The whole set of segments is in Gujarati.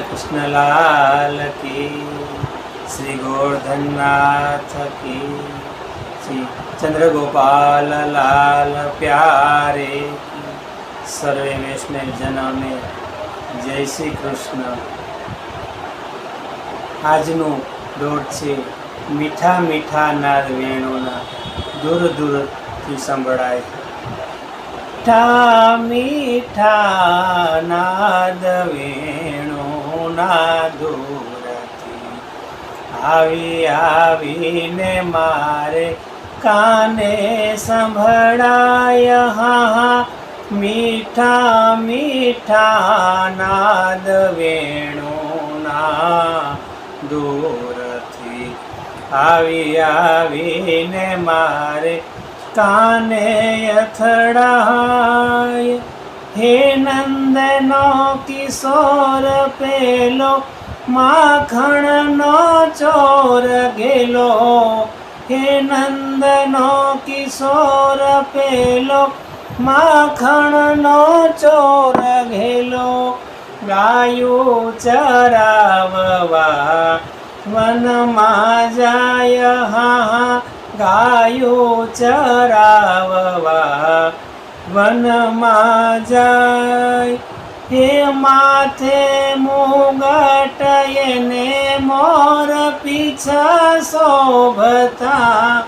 કૃષ્ણલાલ કી, શ્રી ગોર્ધનનાથ કી શ્રી ચંદ્રગોપાલ લાલ પ્યારે સર્વે વૈષ્ણવ જનોને જય શ્રી કૃષ્ણ. આજનું દોઢ છે મીઠા મીઠા નાદ વેણુના, દૂર દૂરથી સંભળાય. મીઠા મીઠા નાદ વેણુના દૂરથી આવી આવીને મારે કાને સંભળાય? હા, મીઠા મીઠા નાદ વેણુના દૂરથી આવી આવીને મારે કાને અથડાય? હે નંદનો કિશોર પેલો, માખણનો ચોર ગેલો. હે નંદનો કિશોર પેલો, માખણનો ચોર ઘેલો ગાયો ચરાવવા, વનમાં જાય હા. ગાયો ચરાવવા વનમાં જાય હે માથે મુગટ એને મોર પીછા શોભતા.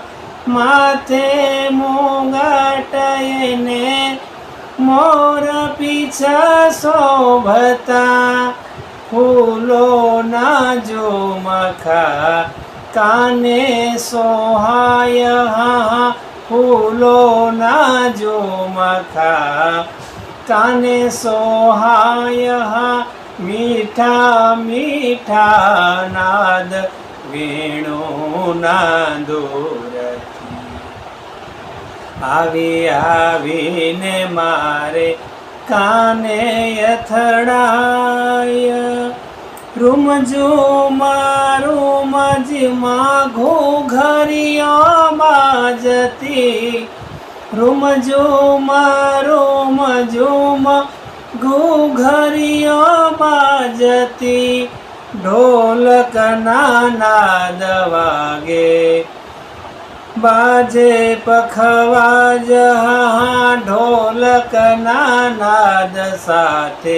માથે મુગટ એને મોર પીછા શોભતા. ફૂલો ના જો મખા કાને સોહાય હા. ફૂલો ના જો માથા કાને સોહાય હા, મીઠા મીઠા નાદ, વેણો ના દોરથી આવી આવીને મારે કાને અથડાય. રૂમજો મારું મજમાં ઘરિયામાં જતી રૂમજો મારું ઘો ઘરિયામાં જતી ઢોલક નાદ વાગે. બાજે પખવાજ હા ઢોલક નાદ સાથે.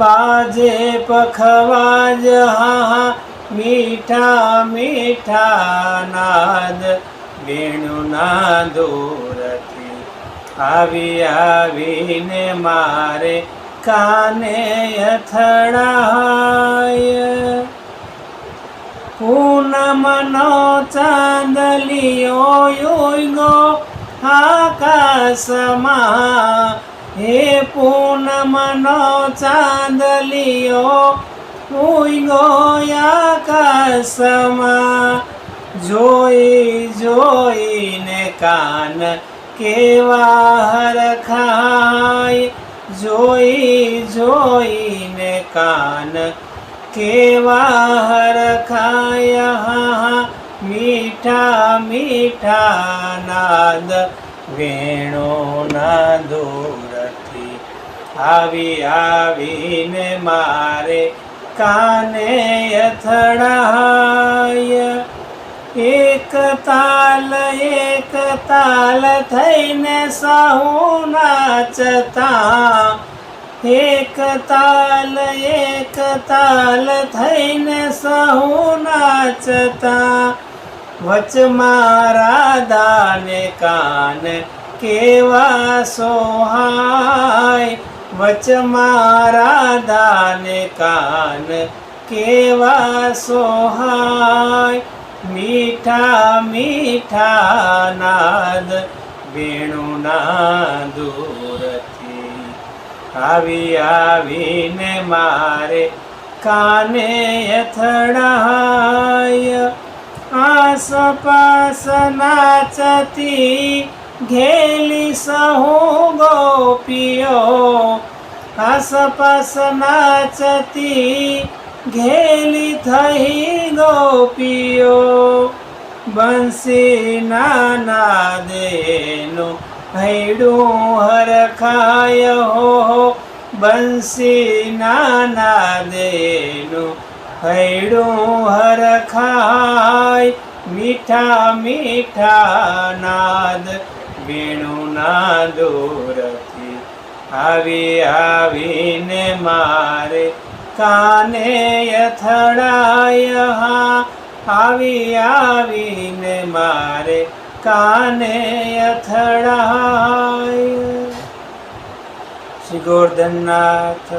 બાજે પખવાજ, હા મીઠા મીઠા નાદ વેણુના દૂરથી આવી આવીને મારે કાને અથડાય. પૂનમનો ચાંદલિયો યુગો આકાશમાં હે પૂનમનો ચાંદલિયો ઉગો આકાશમાં. જોઈ, જોઈને કાન કેવા હરખાય. જોઈ, જોઈને કાન કેવા હરખાય. હા, મીઠા મીઠા નાદ વેણો ના દૂરથી આવી આવીને મારે કાને અથડાય? એક તાલ એક તાલ થઈને સહુ નાચતા. એક તાલ એક તાલ થઈને સહુ નાચતા. વચમાં રાધાને કાન કેવા સોહાય? વચમાં રાધાને કાન કેવા સોહાય? મીઠા મીઠા નાદ વેણુના દૂરથી. આવી, આવીને મારે કાને અથડાય? આસપાસ નાચતી ઘેલી સહુ ગોપીઓ આસપાસ નાચતી ઘેલી થઈ ગોપીઓ. બંસી નાના દેનું હૈડું હરખાય હો, બંસી નાના દેનું હૈડું હરખાય મીઠા મીઠા નાદ. વેણુના દૂરથી આવી આવીને મારે કાને અથડાય આવી આવીને મારે કાને અથડાય. શ્રી ગોર્ધનનાથ